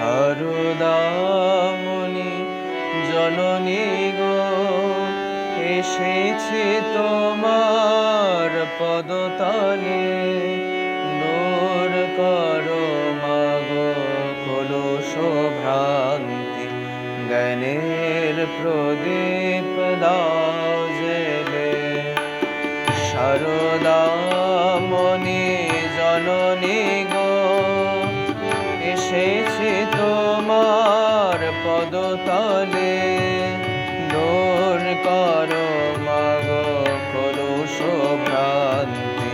সারদামণি জননী গো, এসেছি তোমার পদতলে। দূর করো মাগো কলুষ ভ্রান্তি জ্ঞানের প্রদীপ দাও জেলে সারদামণি পদতলে। দূর করো মাগো কলুষ ভ্রান্তি।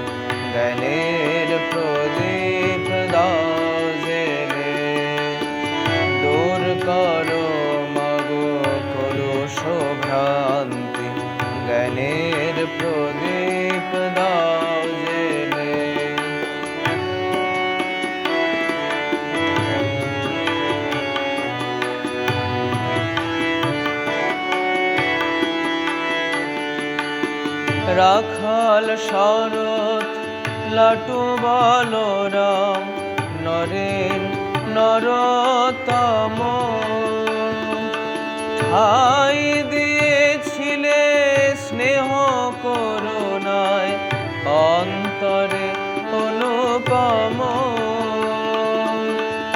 জ্ঞানের প্রদীপ দাও জেলে। দূর করো মাগো কলুষ ভ্রান্তি। জ্ঞানের প্রদীপ রাখাল শরৎ, লাটু বলরাম, নরেন নরতম ঠাই দিয়েছিলে স্নেহ করুণায়, অন্তরে অনুপম।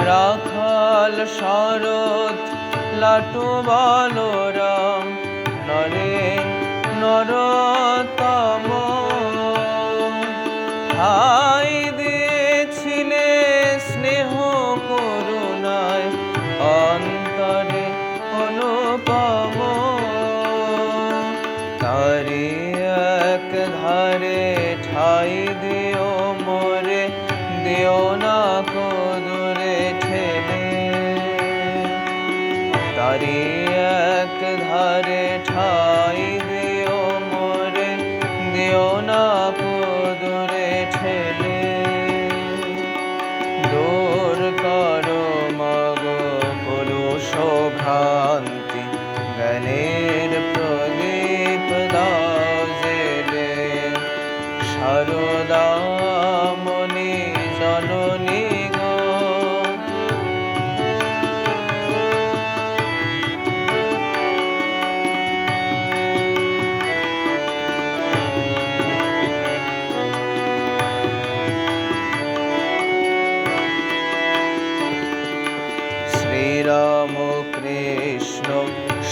রাখাল শরৎ, লাটু বলরাম, নরেন নরতম দিও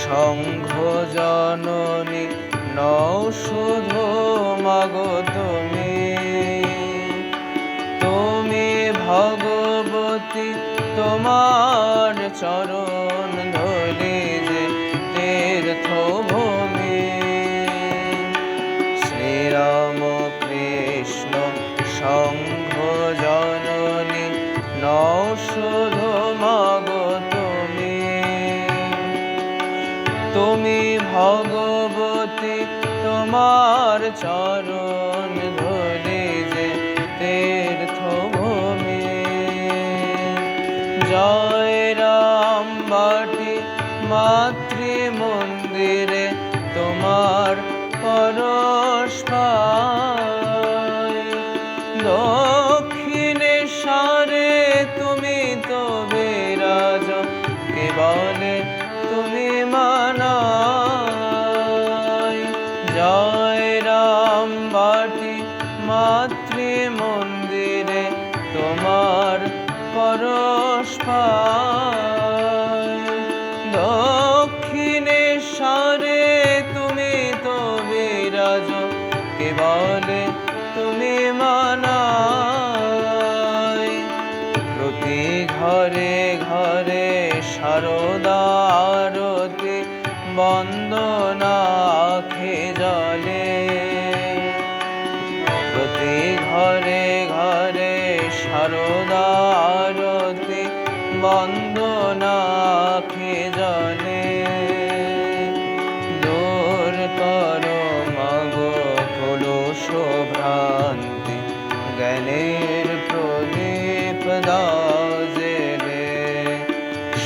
সংঘ জননী নৌ শুধু মাগো তুমি। তুমি ভগবতী তোমার চরণ তুমি ভগবতী, তোমার চরণ ধরে যে তীর্থ ভূমি জয় রাম বাটি মাতৃ মন্দিরে তোমার পরশ পাই মাতৃ মন্দিরে তোমার পরশ দক্ষিণেশ্বরে তুমি তো বিরাজ কে বলে তুমি মানাই প্রতি ঘরে ঘরে সারদা আরতি, বন্দনা আখে জলে। প্রতি ঘরে ঘরে সারদা আরতি বন্দনা আখে জলে দূর করো মাগো কলুষ ভ্রান্তি জ্ঞানের প্রদীপ দাও জেলে।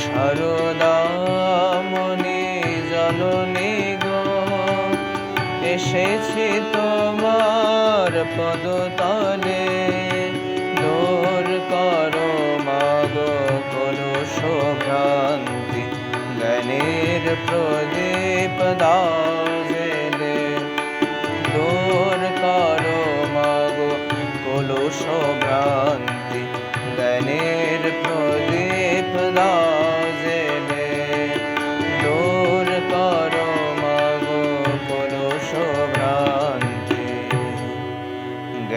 সারদামণি জননী গো এসেছি তোমার পদতলে দূর করো মাগ কোনো শোভ্রান্তি জ্ঞানের প্রদীপ দাও।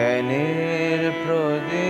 নয়নের প্রদীপ।